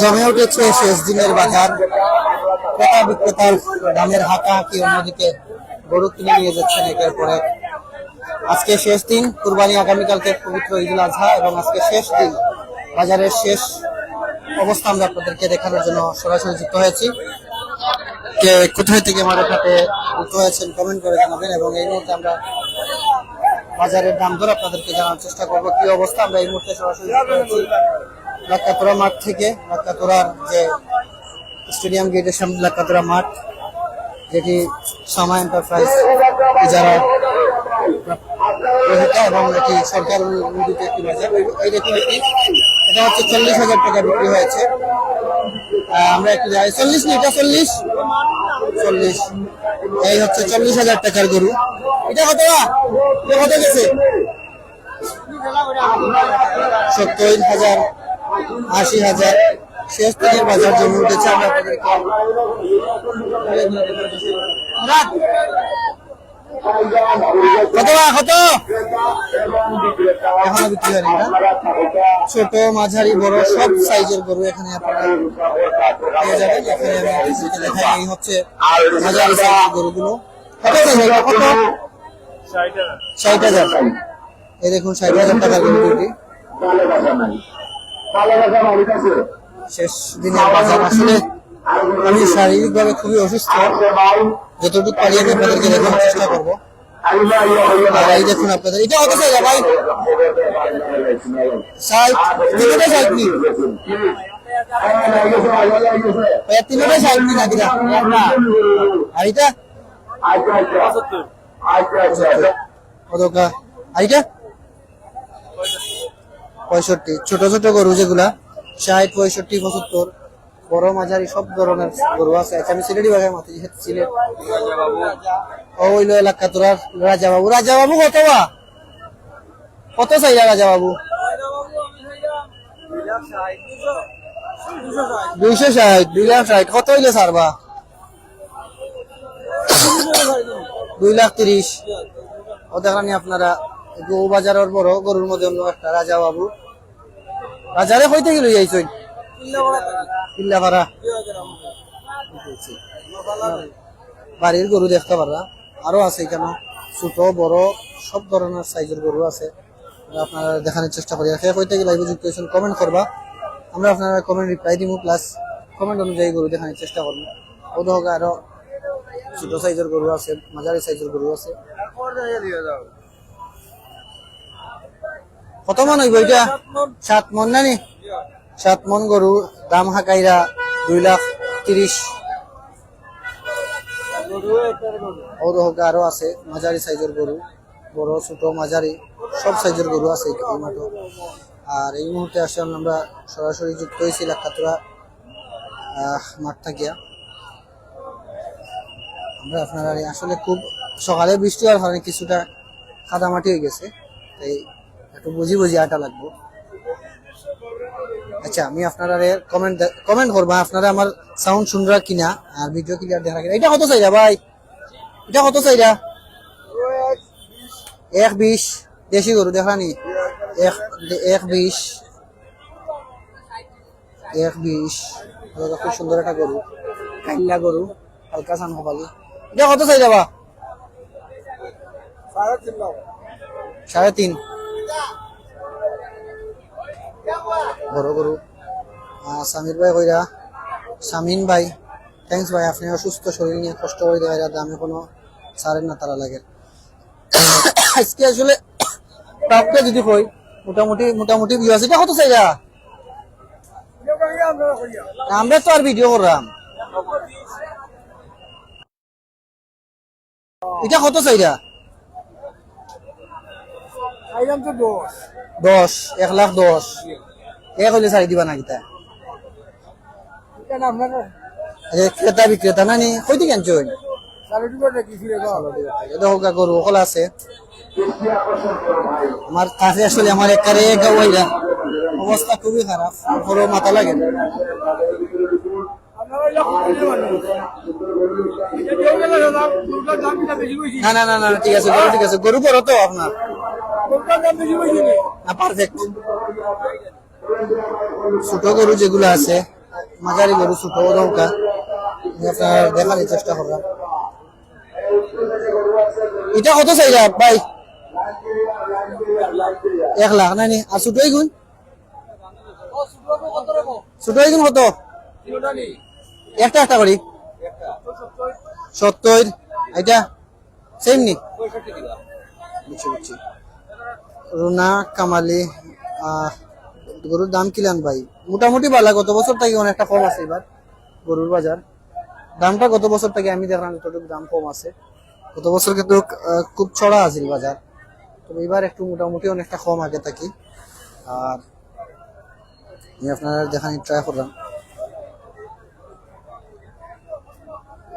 জমে উঠেছে শেষ দিনের বাজার। ক্রেতা বিক্রেতার দামের হাঁকাহাঁকি অন্যদিকে গরু কিনে নিয়ে যাচ্ছেন একের পর আজকে শেষ দিন, কুরবানি আগামীকালকে পবিত্র ঈদুল আজহা এবং আজকে শেষ দিন বাজারের শেষ অবস্থা আমরা আপনাদেরকে দেখানোর জন্য সরাসরি যুক্ত হয়েছি। কে কোথায় থেকে আমাদের সাথে যুক্ত হয়েছেন কমেন্ট করে জানাবেন এবং এই মুহূর্তে আমরা বাজারের দাম দর আপনাদেরকে জানার চেষ্টা করব। কি অবস্থা? আমরা এই মুহূর্তে সরাসরি লাক্কাতোরা মাঠ থেকে লাক্কাতোরার যে স্টেডিয়াম গেটের সামনে লাক্কাতোরা মাঠ, যেটি সামা এন্টারপ্রাইজ যারা এবং এটি সরকার অনুমোদিত একটি বাজার। এই- দেখুন এটি। হচ্ছে চল্লিশ হাজার টাকা বিক্রি হয়েছে। আমরা একটু যাই। চল্লিশ না, এটা চল্লিশ? চল্লিশ। এই হচ্ছে চল্লিশ হাজার টাকার গরু। এটা কত কত গেছে? সত্তর হাজার। আশি হাজার। শেষ থেকে বাজার জমে উঠেছে, আমরা ছোট, মাঝারি, বড়, সব সাইজের গরু এখানে আপনারা এই হচ্ছে গরুগুলো। এই দেখুন, ষাট হাজার টাকার গরু দুটি শেষ দিনের বাজার আসলে আমি শারীরিকভাবে খুবই অসুস্থ। যতটুকু পারি আমি আপনাদেরকে দেখানোর চেষ্টা করব। এই দেখুন আপনাদের। এটা কত চাই ভাই। ষাট তিনটাই ষাট নি। নাকি? আর এটা? আর এটা? পঁয়ষট্টি। ছোট ছোট গরু যেগুলা, ষাট, পঁয়ষট্টি, পঁচাত্তর, বড়, মাঝারি, সব ধরনের গরু আছে। আচ্ছা আমি সিলেটি বাগার মাতি যেহেতু সিলেট। ওইলো এলাকা তোরা রাজা বাবু রাজা বাবু কত বা? কত চাইলা রাজা বাবু দুইশো ষাট, দুই লাখ ষাট। কত হইলে সারবা দুই লাখ তিরিশ। ও, দেখানি আপনারা। গৌ বাজারের বড়, গরুর মধ্যে অন্য একটা রাজা বাবু রাজারে হইতে গেল বাড়ির গরু দেখতে পারা আরও আছে এখানে। ছোট, বড়, সব ধরনের সাইজের গরু আছে। আপনারা দেখানোর চেষ্টা করি। আর কইতে গেলে যুক্ত হয়েছেন কমেন্ট করবা। আমরা আপনারা কমেন্ট রিপ্লাই দিব প্লাস কমেন্ট অনুযায়ী গরু দেখানোর চেষ্টা করব। ও হোক আরও ছোট সাইজের গরু আছে, মাঝারি সাইজের গরু আছে। কত মান হইব এটা সাত মন নানি? সাত মন গরু দাম হাকাইরা দুই লাখ তিরিশ ওর হোক আরও আছে মাঝারি সাইজের গরু বড়, ছোট মাঝারি সব সাইজের গরু আছে এই মাঠে আর এই মুহূর্তে আসলে আমরা সরাসরি যুক্ত হয়েছি লাখাতুরা মাঠ থাকিয়া আমরা আপনারা আসলে খুব সকালে বৃষ্টি হওয়ার কারণে কিছুটা কাদামাটি হয়ে গেছে, তাই একটু বুঝি বুঝি আটা লাগবো। আচ্ছা আমি আপনারা কমেন্ট কমেন্ট করবা, আপনারা আমার সাউন্ড শুনরা কিনা আর ভিডিও ক্লিয়ার দেখা কিনা। এটা কত চাইরা ভাই? এটা কত চাইরা? এক বিশ। দেশি গরু দেখানি এক এক বিশ। এক বিশ। খুব সুন্দর একটা গরু। কাইল্লা গরু, হালকা সান হবালি এটা কত চাই যাবা সাড়ে তিন। বড় গরু। সামির ভাই কইরা, সামিন ভাই থ্যাংকস ভাই, আপনি অসুস্থ, শরীর নিয়ে কষ্ট করে দেওয়া দামে কোনো ছাড়েন না তারা লাগে। আজকে আসলে টপকে যদি কই, মোটামুটি মোটামুটি ভিউ আছে। এটা কত চাইরা আমরা তো আর ভিডিও করলাম। এটা কত চাইরা দশ। এক লাখ দশ। এক হইলে চাই দিবা না কিতা? ক্রেতা বিক্রেতা না নি? কই থেকে আনছো গরু আছে। আমার কাছে আসলে আমার একারে গাওয়াইরা অবস্থা খুবই খারাপ বড় মাথা লাগে। না না না না ঠিক আছে গরু ঠিক আছে গরু বড় তো আপনার না ছোট গরু যেগুলো আছে, মাঝারি গরু, ছোট নৌকা দেখার চেষ্টা করলাম। এটা কত চাইলা ভাই? এক লাখ নানি আর ছোট গুণ? ছোট গুণ কত? একটা একটা করি। সত্তর। এটা সেম নি? বুঝছি বুঝছি। রুনা, কামালি গরুর দাম কিলান ভাই? মোটামুটি ভালো, গত বছর থেকে অনেকটা কম আছে এবার, গরুর বাজার। দামটা গত বছর থেকে আমি দেখলাম যতটুকু দাম কম আছে। গত বছর কিন্তু খুব ছড়া আছে বাজার। তবে এবার একটু মোটামুটি অনেকটা কম আগে থাকি। আর আমি আপনারা দেখানি ট্রাই করলাম।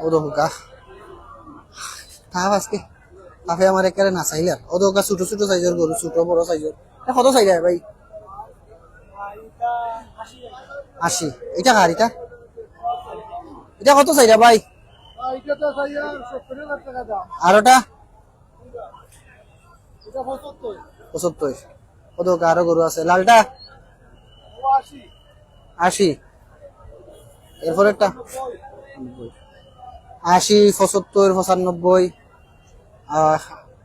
ও দেখো গা তাপ আজকে তাপে আমার একেবারে না চাইলে আর। ও দেখো ছোট ছোট সাইজের গরু, ছোট বড় সাইজের কত চাইলে ভাই? আশি। এটা কার এটা? এটা কত চাইলে ভাই? আর ওটা পঁচাত্তর কত আরও গরু আছে। লালটা? আশি। এরপর একটা আশি, পঁচাত্তর, পঁচানব্বই।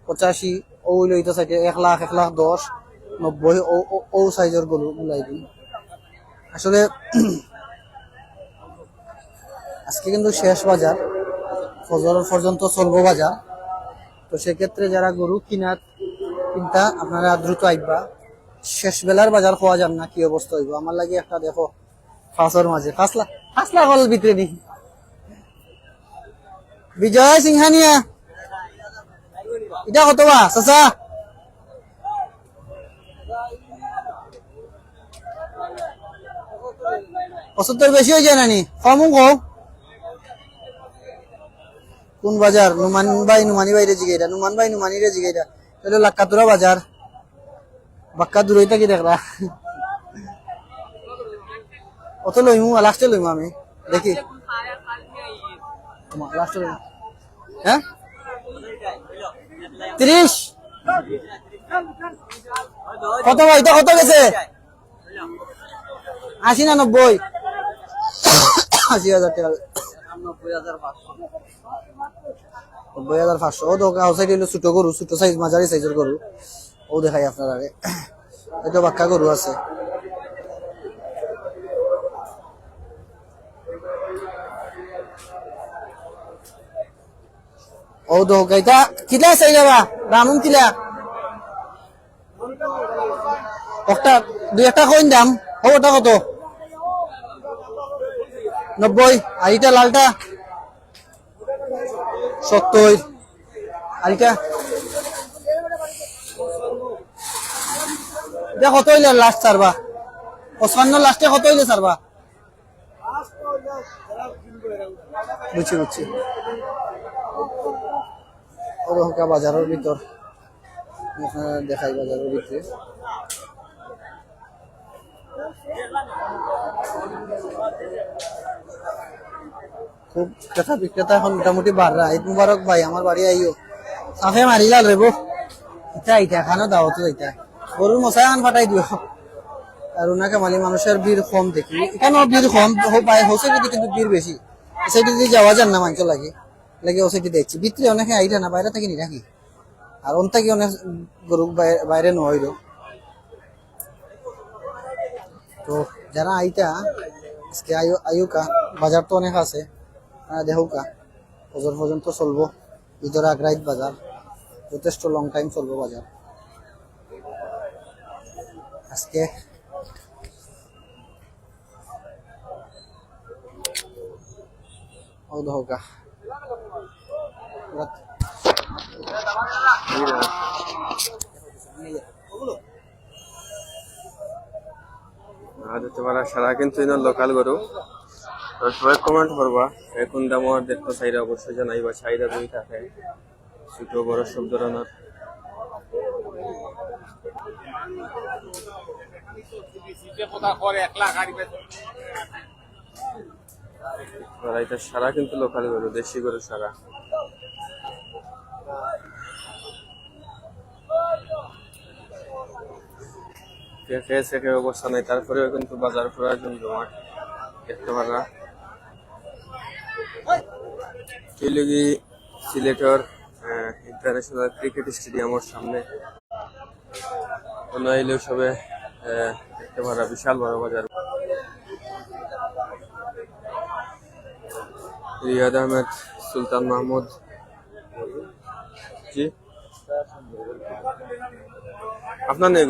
পঁচাশি, ও লইতে সাইডে এক লাখ এক লাখ দশ, নব্বই, ও সাইজের গরু দিন। আসলে আজকে কিন্তু শেষ বাজার, ফজর পর্যন্ত চলবো বাজার। তো সেক্ষেত্রে যারা গরু কিনার, কিনতা আপনারা দ্রুত আইবা। শেষ বেলার বাজার খাওয়া যান না, কি অবস্থা হইব? আমার লাগে একটা দেখো ফাঁসর মাঝে ফাঁসলা ফাঁসলা হল ভিতরে বিজয় সিংহানিয়া! এটা কত বা চাচা? পঁচাত্তর বেশি হয়ে যায় নানি কমও কও কোন বাজার? নুমান বাই নুমানি বাইরে জিগে এটা নুমান বাই নুমানি রে জিগে এটা এটা লাক্কাতুরা বাজার। বাক্কা দূরই থাকি দেখরা অত লইমু? লাস্টে লইমু আমি। দেখি। লাস্টে লইমু। হ্যাঁ? ত্রিশ। কত ভাই? এটা কত গেছে? আশি না নব্বই? আশি হাজার টাকা। নব্বই হাজার পাঁচশো। ও তো আউটসাইড হলো ছোট সাইজ মাঝারি সাইজের গরু। ও দেখাই আপনার আগে। এটা বাক্কা গরু আছে। ও তো এটা কিলা চাই যাবা রানুন কিলা একটা, দুই একটা কইন দাম। ও ওটা কত? নব্বই। আর লালটা? সত্তর। আর এটা এটা কত হইলে লাস্ট সারবা পঁচপান্ন লাস্টে কত হইলে সারবা বুঝছি বুঝছি। ওরকম বাজারের ভিতর। দেখাই বাজারের ভিতরে। খুব ক্রেতা বিক্রেতা এখন মোটামুটি বাড়রা ঈদ মুবারক ভাই, আমার বাড়ি আইও। সাফে মারি লাল রেবো ইটা ইটা খানো দাও তো ইটা গরুর মশাই আন ফাটাই দিও। আর ওনাকে মালি মানুষের ভিড় কম দেখি। এখানেও ভিড় কম পায় হোসে কিন্তু ভিড় বেশি। সেটি যদি যাওয়া যান না, মাংস লাগে। লাগে ও সেটি দেখছি। ভিতরে অনেকে আইটা না, বাইরে থেকে নি নাকি? আর অন থেকে অনেক গরু বাইরে- নহইল তো যারা আইতা, আজকে আয়ু আয়ুকা, বাজার তো অনেক আছে দেহুকা, ওজন পর্যন্ত চলবো। ঈদের আগ্রাইত বাজার, যথেষ্ট লং টাইম চলবো বাজার। আজকে ও দেহুকা। আর তোমার সারা কিন্তু লোকাল গরু। সবাই কমেন্ট করবা এখন দামর দেখতে চাইরা অবশ্যই জানাইবা চাহিদা দুই থাকে, ছোট বড় সব ধরনের। সারা কিন্তু লোকাল গরু, দেশি গরু সারা। খেয়ে সেখে অবস্থা নাই তারপরেও কিন্তু বাজার পুরা জমজমাট দেখতে পারা কিলগি সিলেটর ইন্টারন্যাশনাল ক্রিকেট স্টেডিয়ামের সামনে। অনাইলেও সবে আহ, দেখতে পারা বিশাল বড় বাজার। রিয়াদ আহমেদ সুলতান মাহমুদ। জি। আপনার নেই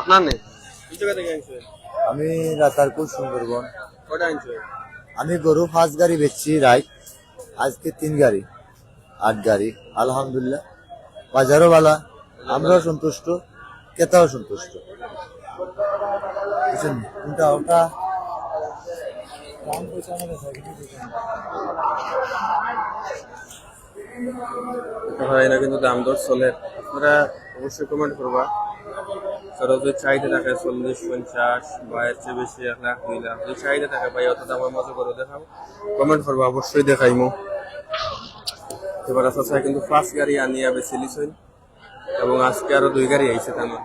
আপনার নেই আমি রাতারপুর সুন্দরবন। কটা আমি গরু পাঁচ গাড়ি বেচছি রাইট। আজকে তিন গাড়ি আট গাড়ি আলহামদুলিল্লাহ। বাজারও বালা আমরাও সন্তুষ্ট ক্রেতাও সন্তুষ্ট। বুঝছেন? কোনটা ওটা? হয় না কিন্তু দাম দর চলে। আপনারা অবশ্যই কমেন্ট করবা। যদি চাহিদা থাকে চল্লিশ, পঞ্চাশ বা এর চেয়ে বেশি এক লাখ দুই লাখ। যদি চাহিদা থাকে ভাই, অত দামের মতো করে দেখাও। কমেন্ট করবা, অবশ্যই দেখাইমু। এবার আছে কিন্তু ফার্স্ট গাড়ি আনিয়া বেশি লিছইন এবং আজকে আরও দুই গাড়ি আইছে তেমন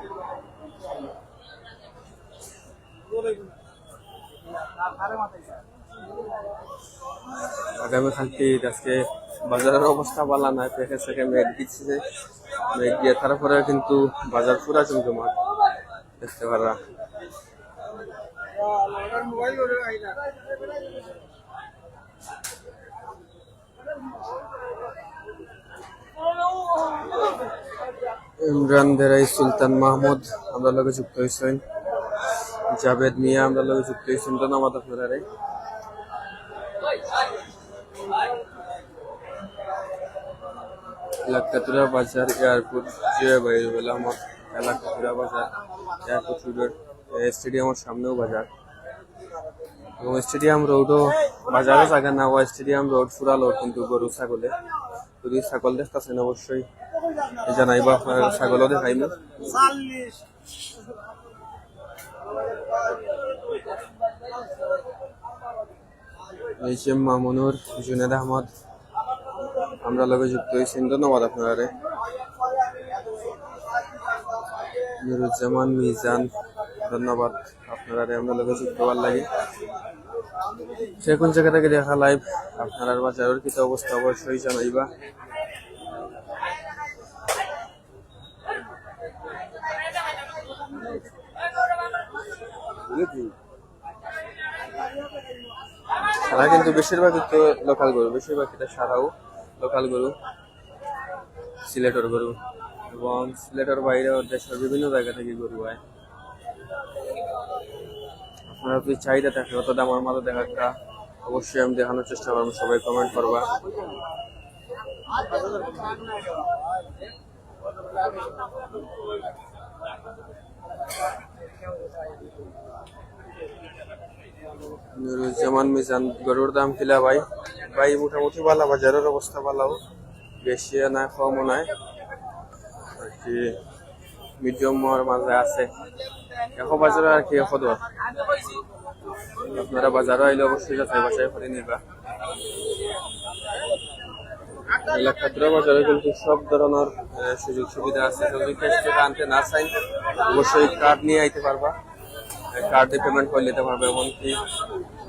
আগামী আজকে দিচ্ছে। দিয়ে তারপরে কিন্তু বাজার পুরা জমজমাট। দেখতে পারা ইমরান দেরাই সুলতান মাহমুদ, আমরা লগে যুক্ত হয়েছেন জাভেদ মিয়া, আমরা লগে যুক্ত হয়েছেন ধন্যবাদ আপনারা লাকাতুরা বাজার, এয়ারপোর্ট যে বাইরে বলে আমার বাজার। এয়ারপোর্ট রোডের স্টেডিয়ামের সামনেও বাজার। এবং স্টেডিয়াম রোডও বাজারও জায়গা না ওয়া স্টেডিয়াম রোড লোড কিন্তু গরু, ছাগলে। যদি ছাগল দেখতেছেন অবশ্যই জানাইবা ছাগলও দেখাইমু এইচ এম মামুনুর, জুনেদ আহমদ, আমরা লগে যুক্ত হয়েছেন ধন্যবাদ আপনারা নুরুজ্জামান মিজান, ধন্যবাদ। আপনারা আমরা লগে যুক্ত হওয়ার লাগে। সে কোন জায়গা থেকে দেখা লাইভ আপনারা বাজারের কি অবস্থা, অবশ্যই জানাইবা। সারা কিন্তু বেশিরভাগই তো লোকাল গরু বেশিরভাগ এটা সারাও লোকাল গরু, সিলেটের গরু। এবং সিলেটের বাইরেও দেশের বিভিন্ন জায়গা থেকে গরু হয় আপনারা যদি চাহিদা থাকে অত দামের মাঝে দেখাটা অবশ্যই আমি দেখানোর চেষ্টা করব, সবাই কমেন্ট করবা। নুরুজ্জামান মিজান, গরুর দাম কিলা ভাই? ভাই, মোটামুটি ভালো বাজারের অবস্থা ভালো বেশি না, কমও নাই। আর কি মিডিয়ামের মাঝে আছে। এশ বাজারে আর কি এশ দর আপনারা বাজারে আইলে অবশ্যই যাচাই বাছাই করে নিবা। এলাকাতুরা বাজারে কিন্তু সব ধরনের সুযোগ সুবিধা আছে। যদি ক্যাশ টাকা আনতে না চাই, অবশ্যই কার্ড নিয়ে আইতে পারবা। কার্ডে পেমেন্ট করে নিতে পারবে। এমনকি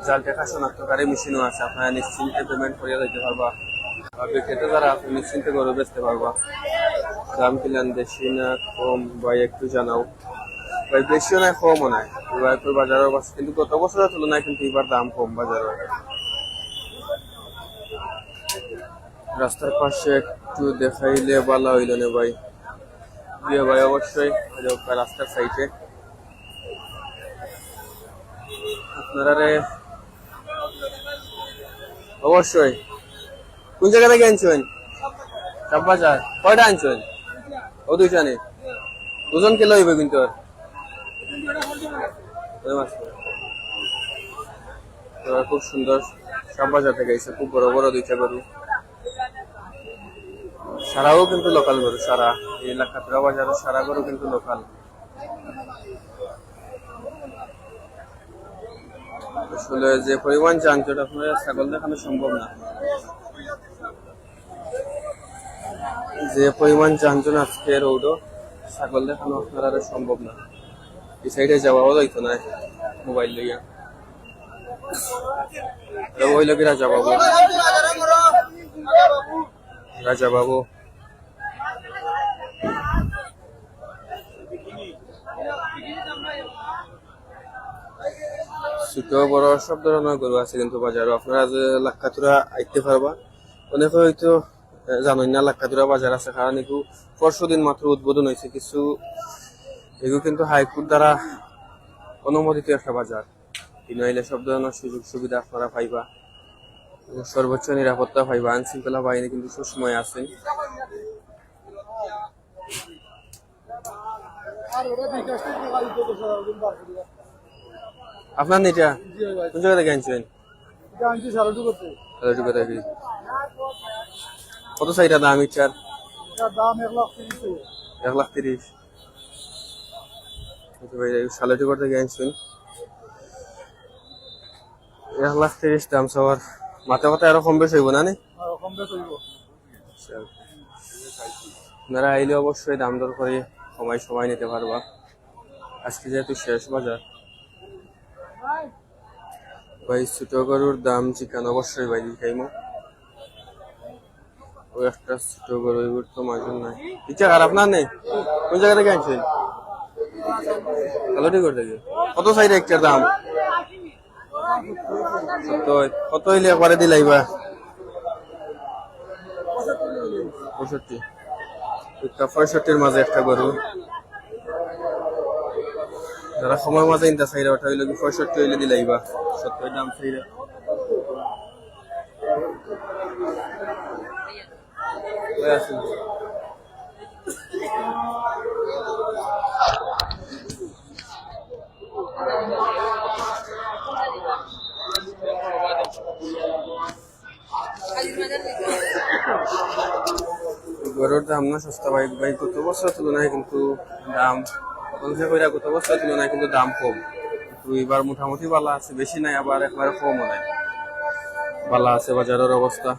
জাল টাকা শনাক্তকারী মেশিনও আছে। আপনারা নিশ্চিন্তে পেমেন্ট করিয়া দিতে পারবা। বা বিক্রেতা যারা আপনি নিশ্চিন্তে করে বেচতে পারবা। দাম কিলান বেশি না, কম, বা একটু জানাও। ভাই বেশিও নাই, কমও নাই। তো বাজারের অবস্থা কিন্তু গত বছরের তুলনায় কিন্তু এবার দাম কম বাজারে রাস্তার পাশে একটু দেখাইলে ভালো হইল না ভাই? দিয়ে ভাই অবশ্যই রাস্তার সাইডে আপনারা অবশ্যই কোন জায়গা থেকে আনছেন? সব বাজার কয়টা আনছেন? ও দুইটা নেই দুজন কিলো হইবে কিন্তু তো খুব সুন্দর সব থেকে এসে খুব বড় বড় দুইটা গরু সারাও কিন্তু লোকাল গরু সারা এই এলাকাটা বাজারে সারা গরু কিন্তু লোকাল আসলে যে পরিমাণ যানজট আপনার ছাগল দেখানো সম্ভব না। যে পরিমাণ যানজট আজকে রোডও ছাগল দেখানো আপনার আর সম্ভব না। এই সাইডে যাওয়াও যাইতো না মোবাইল লইয়া। বড় সব ধরনের গরু আছে কিন্তু বাজারে আপনারা যে লাক্ষাতুরা আইতে পারবা, অনেকে হয়তো জানেন না লাক্ষাতুরা বাজার আছে কারণ এগুলো পরশু দিন মাত্র উদ্বোধন হয়েছে কিছু এগুলো কিন্তু হাইকোর্ট দ্বারা অনুমোদিত একটা বাজার। নইলে সব ধরনের সুযোগ সুবিধা আপনারা পাইবা সর্বোচ্চ নিরাপত্তা পাইবা আইন শৃঙ্খলা বাহিনী কিন্তু সুসময় আছে। আপনার নেটা কোন জায়গা থেকে আনছেন কত চাইটা দাম ইচ্ছার এক লাখ তিরিশ থেকে আনছেন। এক লাখ তিরিশ দাম সবার। মাথা কথা আরও কম বেশ হইব না নি? আচ্ছা। আপনারা আইলে অবশ্যই দাম দর করে সময় সময় নিতে পারবা। আজকে যেহেতু শেষ বাজার। ভাই। ছোট গরুর দাম চিকেন অবশ্যই ভাই খাইমো। ওই একটা ছোট গরু এগুলো তো নাই। ইচ্ছা খারাপ না নেই? কোন জায়গা থেকে আনছেন? করে কত সাইড একটার দাম? কত হইলে একবারে দিলাইবা পঁয়ষট্টি। একটা পঁয়ষট্টির মাঝে একটা গরু। যারা সময় মাঝে ইনতা চাইরা ওটা হইলে পঁয়ষট্টি হইলে দিলাইবা সত্তর দাম চাইরা ওই আছেন। গরুর দাম না সস্তা ভাই ভাই, গত বছর তুলনায় কিন্তু দাম পঞ্চাশ কইরা গত বছর তুলনায় কিন্তু দাম কম। কিন্তু এবার মোটামুটি বালা আছে, বেশি নাই, আবার একবারে কমও নাই। বালা আছে বাজারের অবস্থা।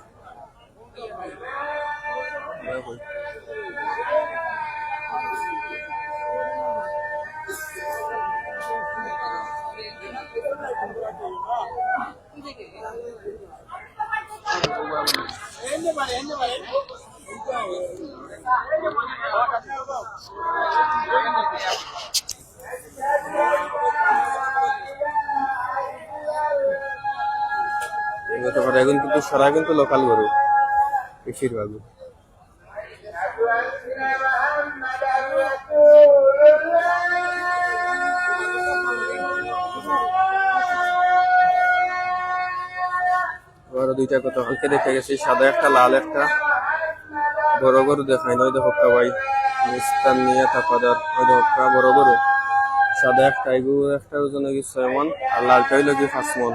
পারে এখন কিন্তু সারা কিন্তু লোকাল গরু বেশিরভাগ দুইটা কত? কালকে দেখে গেছি, সাদা একটা, লাল একটা। বড় গরু দেখাই নয় দেখো ভাই। স্থান নিয়ে থাকাদার ওই দেখো বড় গরু। সাদা একটা এগুলো একটা ওজন কি ছয় মন, আর লালটা হইল কি পাঁচ মন।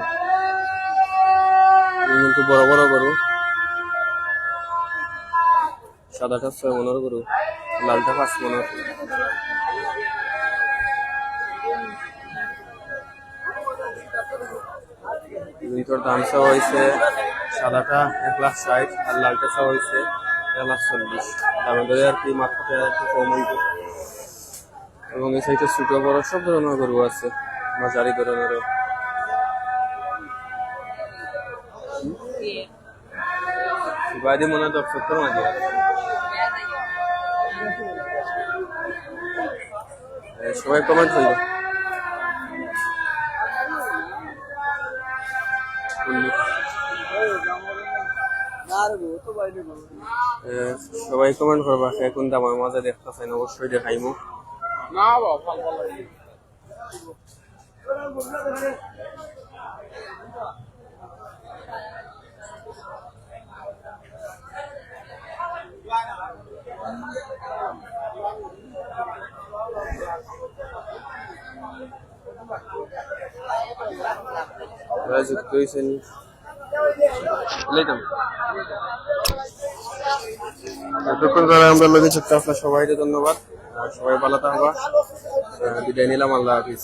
কিন্তু বড় বড় গরু। সাদাটা ছয় মনের গরু, লালটা পাঁচ মনের। দুইটার দাম হয়েছে সাদাটা এক লাখ ষাট আর লালটা চাওয়া হয়েছে এক লাখ চল্লিশ। দামে ধরে আর কি মাত্রাটা একটু কম হইবে। এবং এই সাইডে ছোট বড় সব ধরনের গরু আছে মাঝারি ধরনেরও। বাইরে মনে হয় দশ সত্তর মাঝে সবাই কমেন্ট করবে। সবাই কমেন্ট করবা কে কোন দামের মাঝে দেখতে চাই অবশ্যই দেখাইমু। যারা যুক্ত হয়েছেন এতক্ষণ ধরে আমরা লোকে যুক্ত আপনার সবাইকে ধন্যবাদ। সবাই ভালো থাকবা। বিদায় নিলাম, আল্লাহ হাফিজ।